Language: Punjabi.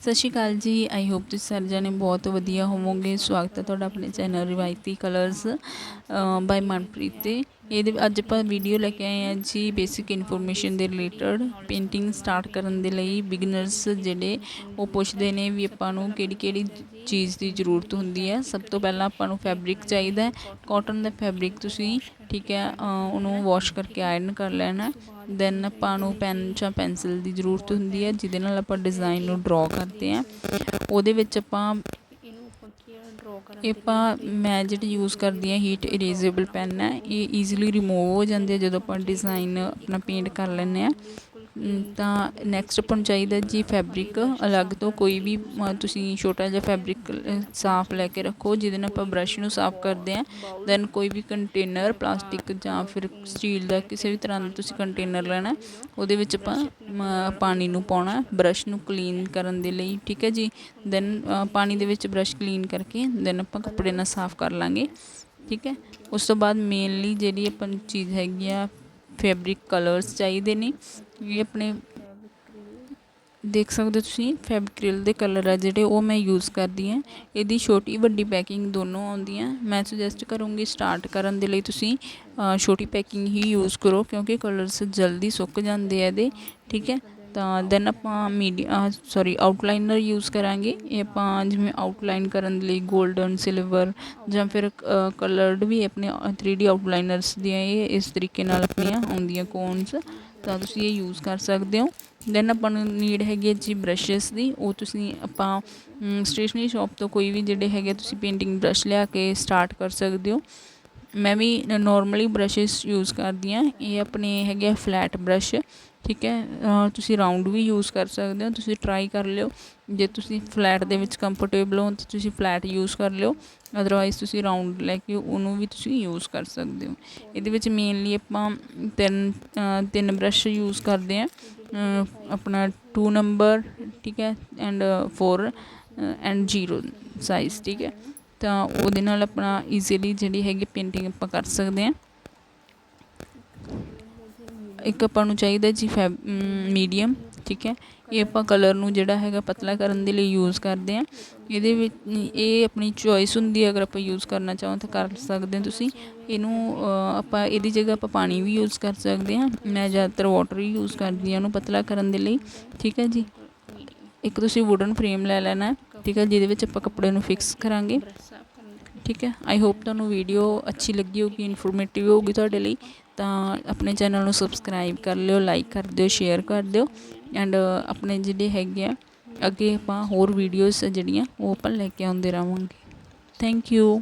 ਸਤਿ ਸ਼੍ਰੀ ਅਕਾਲ ਜੀ। ਆਈ ਹੋਪ ਤੁਸੀਂ ਸਾਰੇ ਜਣੇ ਬਹੁਤ ਵਧੀਆ ਹੋਵੋਗੇ। ਸਵਾਗਤ ਹੈ ਤੁਹਾਡਾ ਆਪਣੇ ਚੈਨਲ ਰਿਵਾਇਤੀ ਕਲਰਸ ਬਾਈ ਮਨਪ੍ਰੀਤ ਤੇ। ਇਹਦੇ ਅੱਜ ਆਪਾਂ ਵੀਡੀਓ ਲੈ ਕੇ ਆਏ ਹਾਂ ਜੀ ਬੇਸਿਕ ਇਨਫੋਰਮੇਸ਼ਨ ਦੇ ਰਿਲੇਟਡ ਪੇਂਟਿੰਗ ਸਟਾਰਟ ਕਰਨ ਦੇ ਲਈ ਬਿਗਨਰਸ ਜਿਹੜੇ ਉਹ ਪੁੱਛਦੇ ਨੇ ਵੀ ਆਪਾਂ ਨੂੰ ਕਿਹੜੀ ਕਿਹੜੀ ਚੀਜ਼ ਦੀ ਜ਼ਰੂਰਤ ਹੁੰਦੀ ਹੈ। ਸਭ ਤੋਂ ਪਹਿਲਾਂ ਆਪਾਂ ਨੂੰ ਫੈਬਰਿਕ ਚਾਹੀਦਾ ਹੈ। ਕਾਟਨ ਦਾ ਫੈਬਰਿਕ ਤੁਸੀਂ ਠੀਕ ਹੈ ਉਹਨੂੰ ਵਾਸ਼ ਕਰਕੇ ਆਇਰਨ ਕਰ ਲੈਣਾ ਦੈਨ ਆਪਾਂ ਨੂੰ ਪੈਨ ਜਾਂ ਪੈਨਸਲ ਦੀ ਜ਼ਰੂਰਤ ਹੁੰਦੀ ਹੈ, ਜਿਹਦੇ ਨਾਲ ਆਪਾਂ ਡਿਜ਼ਾਈਨ ਨੂੰ ਡਰਾ ਕਰਦੇ ਹਾਂ। ਉਹਦੇ ਵਿੱਚ ਆਪਾਂ ਇਹ ਆਪਾਂ ਮੈਂ ਜਿਹੜੀ ਯੂਜ਼ ਕਰਦੀ ਹਾਂ ਹੀਟ ਇਰੇਜ਼ੇਬਲ ਪੈਨ ਹੈ ਇਹ ਈਜ਼ੀਲੀ ਰਿਮੂਵ ਹੋ ਜਾਂਦੇ ਆ ਜਦੋਂ ਆਪਾਂ ਡਿਜ਼ਾਈਨ ਆਪਣਾ ਪੇਂਟ ਕਰ ਲੈਂਦੇ ਆ ਤਾਂ ਨੈਕਸਟ ਆਪਾਂ ਨੂੰ ਚਾਹੀਦਾ ਜੀ ਫੈਬਰਿਕ ਅਲੱਗ ਤੋਂ ਕੋਈ ਵੀ ਤੁਸੀਂ ਛੋਟਾ ਜਿਹਾ ਫੈਬਰਿਕ ਸਾਫ਼ ਲੈ ਕੇ ਰੱਖੋ, ਜਿਹਦੇ ਨਾਲ ਆਪਾਂ ਬ੍ਰਸ਼ ਨੂੰ ਸਾਫ਼ ਕਰਦੇ ਹਾਂ। ਦੈਨ ਕੋਈ ਵੀ ਕੰਟੇਨਰ ਪਲਾਸਟਿਕ ਜਾਂ ਫਿਰ ਸਟੀਲ ਦਾ ਕਿਸੇ ਵੀ ਤਰ੍ਹਾਂ ਦਾ ਤੁਸੀਂ ਕੰਟੇਨਰ ਲੈਣਾ ਉਹਦੇ ਵਿੱਚ ਆਪਾਂ ਪਾਣੀ ਨੂੰ ਪਾਉਣਾ ਬ੍ਰਸ਼ ਨੂੰ ਕਲੀਨ ਕਰਨ ਦੇ ਲਈ, ਠੀਕ ਹੈ ਜੀ? ਦੈਨ ਪਾਣੀ ਦੇ ਵਿੱਚ ਬ੍ਰਸ਼ ਕਲੀਨ ਕਰਕੇ ਦੈਨ ਆਪਾਂ ਕੱਪੜੇ ਨਾਲ ਸਾਫ਼ ਕਰ ਲਾਂਗੇ, ਠੀਕ ਹੈ? ਉਸ ਤੋਂ ਬਾਅਦ ਮੇਨਲੀ ਜਿਹੜੀ ਆਪਾਂ ਚੀਜ਼ ਹੈਗੀ ਆ ਫੈਬਰਿਕ ਕਲਰਸ ਚਾਹੀਦੇ ਨੇ। ਇਹ ਆਪਣੇ ਦੇਖ ਸਕਦੇ ਹੋ ਤੁਸੀਂ ਫੈਬਰਿਕਲ ਦੇ ਕਲਰ ਆ ਜਿਹੜੇ, ਉਹ ਮੈਂ ਯੂਜ਼ ਕਰਦੀ ਹਾਂ। ਇਹਦੀ ਛੋਟੀ ਵੱਡੀ ਪੈਕਿੰਗ ਦੋਨੋਂ ਆਉਂਦੀਆਂ। ਮੈਂ ਸੁਜੈਸਟ ਕਰੂੰਗੀ ਸਟਾਰਟ ਕਰਨ ਦੇ ਲਈ ਤੁਸੀਂ ਛੋਟੀ ਪੈਕਿੰਗ ਹੀ ਯੂਜ਼ ਕਰੋ ਕਿਉਂਕਿ ਕਲਰਸ ਜਲਦੀ ਸੁੱਕ ਜਾਂਦੇ ਆ ਇਹਦੇ, ਠੀਕ ਹੈ। ਤਾਂ ਦੈਨ ਆਪਾਂ ਮੀਡੀਆ ਸੌਰੀ ਆਊਟਲਾਈਨਰ ਯੂਜ਼ ਕਰਾਂਗੇ। ਇਹ ਆਪਾਂ ਜਿਵੇਂ ਆਊਟਲਾਈਨ ਕਰਨ ਲਈ 골ਡਨ ਸਿਲਵਰ ਜਾਂ ਫਿਰ ਕਲਰਡ ਵੀ ਆਪਣੇ 3D ਆਊਟਲਾਈਨਰਸ ਦੀਆਂ ਇਹ ਇਸ ਤਰੀਕੇ ਨਾਲ ਆਪਣੀਆਂ ਆਉਂਦੀਆਂ ਕੋਨਸ ਤਾਂ ਤੁਸੀਂ ਇਹ ਯੂਜ਼ ਕਰ ਸਕਦੇ ਹੋ। ਦੈਨ ਆਪਾਂ ਨੂੰ ਨੀਡ ਹੈਗੀ ਹੈ ਜੀ ਬ੍ਰਸ਼ਸ ਦੀ। ਉਹ ਤੁਸੀਂ ਆਪਾਂ ਸਟੇਸ਼ਨਰੀ ਸ਼ਾਪ ਤੋਂ ਕੋਈ ਵੀ ਜਿਹੜੇ ਹੈਗੇ ਤੁਸੀਂ ਪੇਂਟਿੰਗ ਬ੍ਰਸ਼ ਲਿਆ ਕੇ ਸਟਾਰਟ ਕਰ ਸਕਦੇ ਹੋ। ਮੈਂ ਵੀ ਨਾਰਮਲੀ ਬ੍ਰਸ਼ਸ ਯੂਜ਼ ਕਰਦੀ ਹਾਂ। ਇਹ ਆਪਣੇ ਹੈਗੇ ਫਲੈਟ ਬ੍ਰਸ਼ ਠੀਕ ਹੈ ਤੁਸੀਂ ਰਾਊਂਡ ਵੀ ਯੂਜ਼ ਕਰ ਸਕਦੇ ਹੋ, ਤੁਸੀਂ ਟਰਾਈ ਕਰ ਲਿਓ। ਜੇ ਤੁਸੀਂ ਫਲੈਟ ਦੇ ਵਿੱਚ ਕੰਫਰਟੇਬਲ ਹੋ, ਤਾਂ ਤੁਸੀਂ ਫਲੈਟ ਯੂਜ਼ ਕਰ ਲਿਓ। ਅਦਰਵਾਈਜ਼ ਤੁਸੀਂ ਰਾਊਂਡ ਲੈ ਕੇ ਉਹਨੂੰ ਵੀ ਤੁਸੀਂ ਯੂਜ਼ ਕਰ ਸਕਦੇ ਹੋ। ਇਹਦੇ ਵਿੱਚ ਮੇਨਲੀ ਆਪਾਂ ਤਿੰਨ ਤਿੰਨ ਬ੍ਰਸ਼ ਯੂਜ਼ ਕਰਦੇ ਹਾਂ। ਆਪਣਾ 2 ਨੰਬਰ ਠੀਕ ਹੈ ਐਂਡ 4 ਐਂਡ 0 ਸਾਈਜ਼ ਠੀਕ ਹੈ। ਤਾਂ ਉਹਦੇ ਨਾਲ ਆਪਣਾ ਈਜ਼ੀਲੀ ਜਿਹੜੀ ਹੈਗੀ ਪੇਂਟਿੰਗ ਆਪਾਂ ਕਰ ਸਕਦੇ ਹਾਂ। ਇੱਕ ਆਪਾਂ ਨੂੰ ਚਾਹੀਦਾ ਜੀ ਫੈਬ ਮੀਡੀਅਮ ਠੀਕ ਹੈ। ਇਹ ਆਪਾਂ ਕਲਰ ਨੂੰ ਜਿਹੜਾ ਹੈਗਾ ਪਤਲਾ ਕਰਨ ਦੇ ਲਈ ਯੂਜ਼ ਕਰਦੇ ਹਾਂ। ਇਹਦੇ ਵਿੱਚ, ਇਹ ਆਪਣੀ ਚੋਇਸ ਹੁੰਦੀ ਹੈ, ਅਗਰ ਆਪਾਂ ਯੂਜ਼ ਕਰਨਾ ਚਾਹੋ ਤਾਂ ਕਰ ਸਕਦੇ ਹੋ ਤੁਸੀਂ। ਇਹਨੂੰ ਆਪਾਂ, ਇਹਦੀ ਜਗ੍ਹਾ ਆਪਾਂ ਪਾਣੀ ਵੀ ਯੂਜ਼ ਕਰ ਸਕਦੇ ਹਾਂ। ਮੈਂ ਜ਼ਿਆਦਾਤਰ ਵਾਟਰ ਹੀ ਯੂਜ਼ ਕਰਦੀ ਹਾਂ ਉਹਨੂੰ ਪਤਲਾ ਕਰਨ ਦੇ ਲਈ, ਠੀਕ ਹੈ ਜੀ। ਇੱਕ ਤੁਸੀਂ ਵੁਡਨ ਫਰੇਮ ਲੈ ਲੈਣਾ, ਠੀਕ ਹੈ, ਜਿਹਦੇ ਵਿੱਚ ਆਪਾਂ ਕੱਪੜੇ ਨੂੰ ਫਿਕਸ ਕਰਾਂਗੇ। ਠੀਕ ਹੈ। ਆਈ ਹੋਪ ਤੁਹਾਨੂੰ ਵੀਡੀਓ ਅੱਛੀ ਲੱਗੀ ਹੋਊਗੀ ਇਨਫੋਰਮੇਟਿਵ ਹੋਊਗੀ ਤੁਹਾਡੇ ਲਈ। ਤਾਂ ਆਪਣੇ ਚੈਨਲ ਨੂੰ ਸਬਸਕ੍ਰਾਈਬ ਕਰ ਲਿਓ ਲਾਈਕ ਕਰ ਦਿਓ ਸ਼ੇਅਰ ਕਰ ਦਿਓ। ਐਂਡ ਆਪਣੇ ਜਿਹੜੇ ਹੈਗੇ ਆ, ਅੱਗੇ ਆਪਾਂ ਹੋਰ ਵੀਡੀਓਜ਼ ਜਿਹੜੀਆਂ, ਉਹ ਆਪਾਂ ਲੈ ਕੇ ਆਉਂਦੇ ਰਹਾਂਗੇ। Thank you